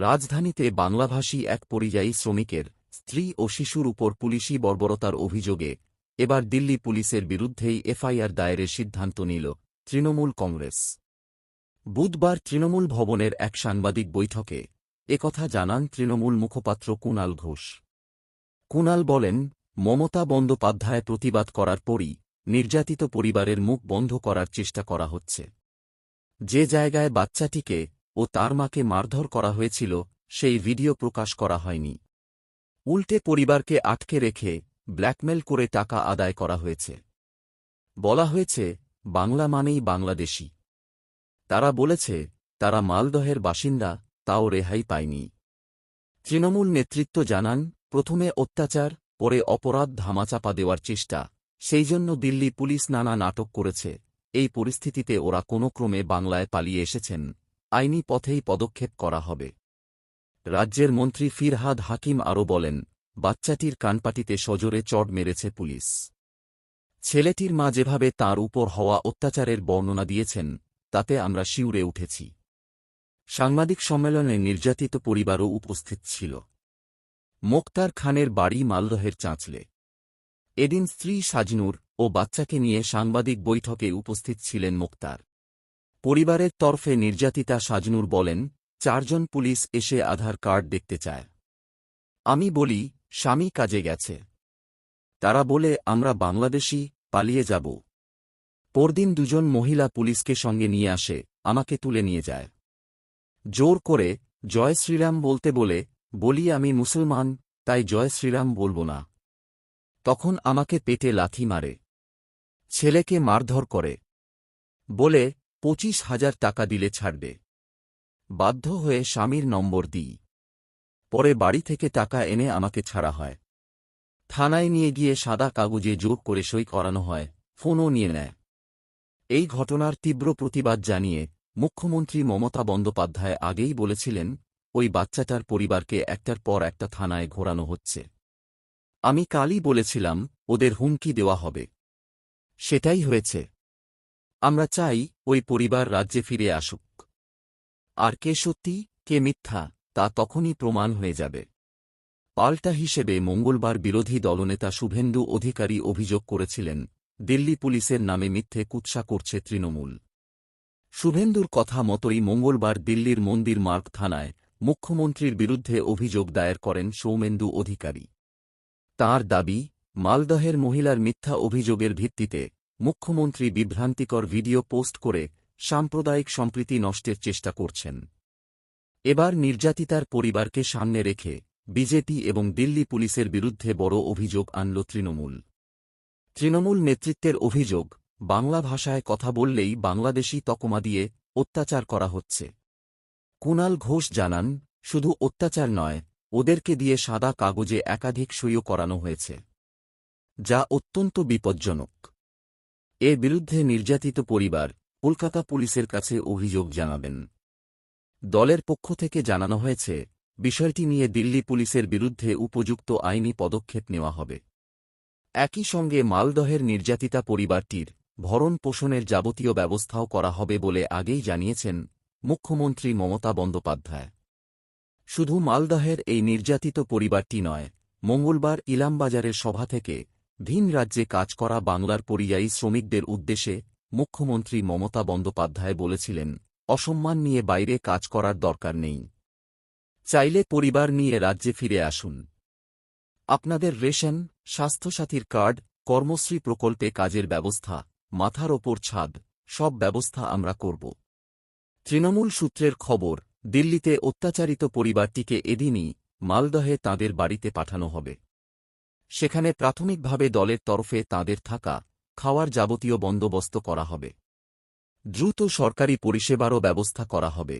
রাজধানীতে বাংলাভাষী এক পরিযায়ী শ্রমিকের স্ত্রী ও শিশুর উপর পুলিশি বর্বরতার অভিযোগে এবার দিল্লি পুলিশের বিরুদ্ধেই এফআইআর দায়েরের সিদ্ধান্ত নিল তৃণমূল কংগ্রেস। বুধবার তৃণমূল ভবনের এক সাংবাদিক বৈঠকে একথা জানান তৃণমূল মুখপাত্র কুণাল ঘোষ। কুণাল বলেন, মমতা বন্দ্যোপাধ্যায় প্রতিবাদ করার পরই নির্যাতিত পরিবারের মুখ বন্ধ করার চেষ্টা করা হচ্ছে। যে জায়গায় বাচ্চাটিকে ও তার মাকে মারধর করা হয়েছিল, সেই ভিডিও প্রকাশ করা হয়নি। উল্টে পরিবারকে আটকে রেখে ব্ল্যাকমেল করে টাকা আদায় করা হয়েছে। বলা হয়েছে, বাংলা মানেই বাংলাদেশি। তারা বলেছে, তারা মালদহের বাসিন্দা, তাও রেহাই পায়নি। তৃণমূল নেতৃত্ব জানান, প্রথমে অত্যাচার, পরে অপরাধ ধামাচাপা দেওয়ার চেষ্টা, সেই জন্য দিল্লি পুলিশ নানা নাটক করেছে। এই পরিস্থিতিতে ওরা কোনো ক্রমে বাংলায় পালিয়ে এসেছেন। আইনি পথেই পদক্ষেপ করা হবে। রাজ্যের মন্ত্রী ফিরহাদ হাকিম আরও বলেন, বাচ্চাটির কানপাটিতে সজোরে চড় মেরেছে পুলিশ। ছেলেটির মা যেভাবে তার উপর হওয়া অত্যাচারের বর্ণনা দিয়েছেন, তাতে আমরা শিউরে উঠেছি। সাংবাদিক সম্মেলনে নির্যাতিত পরিবারও উপস্থিত ছিল। মোক্তার খানের বাড়ি মালদহের চাঁচলে। এদিন স্ত্রী সাজনুর ও বাচ্চাকে নিয়ে সাংবাদিক বৈঠকে উপস্থিত ছিলেন মোক্তার। পরিবারের তরফে নির্যাতিতা সাজনুর বলেন, চারজন পুলিশ এসে আধার কার্ড দেখতে চায়। আমি বলি, স্বামী কাজে গেছে। তারা বলে, আমরা বাংলাদেশি, পালিয়ে যাব। পরদিন দুজন মহিলা পুলিশকে সঙ্গে নিয়ে আসে, আমাকে তুলে নিয়ে যায়। জোর করে, জয় শ্রীরাম বলতে বলে, বলি আমি মুসলমান, তাই জয় শ্রীরাম বলব না। তখন আমাকে পেটে লাথি মারে। ছেলেকে মারধর করে। বলে পঁচিশ হাজার টাকা দিলে ছাড়বে। বাধ্য হয়ে স্বামীর নম্বর দিই। পরে বাড়ি থেকে টাকা এনে আমাকে ছাড়া হয়। থানায় নিয়ে গিয়ে সাদা কাগজে জোর করে সই করানো হয়, ফোনও নিয়ে নেয়। এই ঘটনার তীব্র প্রতিবাদ জানিয়ে মুখ্যমন্ত্রী মমতা বন্দ্যোপাধ্যায় আগেই বলেছিলেন, ওই বাচ্চাটার পরিবারকে একটার পর একটা থানায় ঘোরানো হচ্ছে। আমি কালই বলেছিলাম, ওদের হুমকি দেওয়া হবে। সেটাই হয়েছে। আমরা চাই ওই পরিবার রাজ্যে ফিরে আসুক। আর কে সত্যি, কে মিথ্যা, তা তখনই প্রমাণ হয়ে যাবে। পাল্টা হিসেবে মঙ্গলবার বিরোধী দলনেতা শুভেন্দু অধিকারী অভিযোগ করেছিলেন, দিল্লি পুলিশের নামে মিথ্যে কুৎসা করছে তৃণমূল। শুভেন্দুর কথা মতোই মঙ্গলবার দিল্লির মন্দির মার্গ থানায় মুখ্যমন্ত্রীর বিরুদ্ধে অভিযোগ দায়ের করেন সৌমেন্দু অধিকারী। তাঁর দাবি, মালদহের মহিলার মিথ্যা অভিযোগের ভিত্তিতে মুখ্যমন্ত্রী বিভ্রান্তিকর ভিডিও পোস্ট করে সাম্প্রদায়িক সম্প্রীতি নষ্টের চেষ্টা করছেন। এবার নির্যাতিতার পরিবারকে সামনে রেখে বিজেপি এবং দিল্লি পুলিশের বিরুদ্ধে বড় অভিযোগ আনল তৃণমূল। তৃণমূল নেতৃত্বের অভিযোগ, বাংলা ভাষায় কথা বললেই বাংলাদেশি তকমা দিয়ে অত্যাচার করা হচ্ছে। কুণাল ঘোষ জানান, শুধু অত্যাচার নয়, ওদেরকে দিয়ে সাদা কাগজে একাধিক সইও করানো হয়েছে, যা অত্যন্ত বিপজ্জনক। এর বিরুদ্ধে নির্যাতিত পরিবার কলকাতা পুলিশের কাছে অভিযোগ জানাবেন। দলের পক্ষ থেকে জানানো হয়েছে, বিষয়টি নিয়ে দিল্লি পুলিশের বিরুদ্ধে উপযুক্ত আইনি পদক্ষেপ নেওয়া হবে। একই সঙ্গে মালদহের নির্যাতিতা পরিবারটির ভরণ পোষণের যাবতীয় ব্যবস্থাও করা হবে বলে আগেই জানিয়েছেন মুখ্যমন্ত্রী মমতা বন্দ্যোপাধ্যায়। শুধু মালদহের এই নির্যাতিত পরিবারটি নয়, মঙ্গলবার ইলামবাজারের সভা থেকে ভিন রাজ্যে কাজ করা বাংলার পরিযায়ী শ্রমিকদের উদ্দেশ্যে মুখ্যমন্ত্রী মমতা বন্দ্যোপাধ্যায় বলেছিলেন, অসম্মান নিয়ে বাইরে কাজ করার দরকার নেই। চাইলে পরিবার নিয়ে রাজ্যে ফিরে আসুন। আপনাদের রেশন, স্বাস্থ্যসাথীর কার্ড, কর্মশ্রী প্রকল্পে কাজের ব্যবস্থা, মাথার ওপর ছাদ, সব ব্যবস্থা আমরা করব। তৃণমূল সূত্রের খবর, দিল্লিতে অত্যাচারিত পরিবারটিকে এদিনই মালদহে তাঁদের বাড়িতে পাঠানো হবে। সেখানে প্রাথমিকভাবে দলের তরফে তাঁদের থাকা, খাওয়ার যাবতীয় বন্দোবস্ত করা হবে। দ্রুত সরকারি পরিষেবারও ব্যবস্থা করা হবে।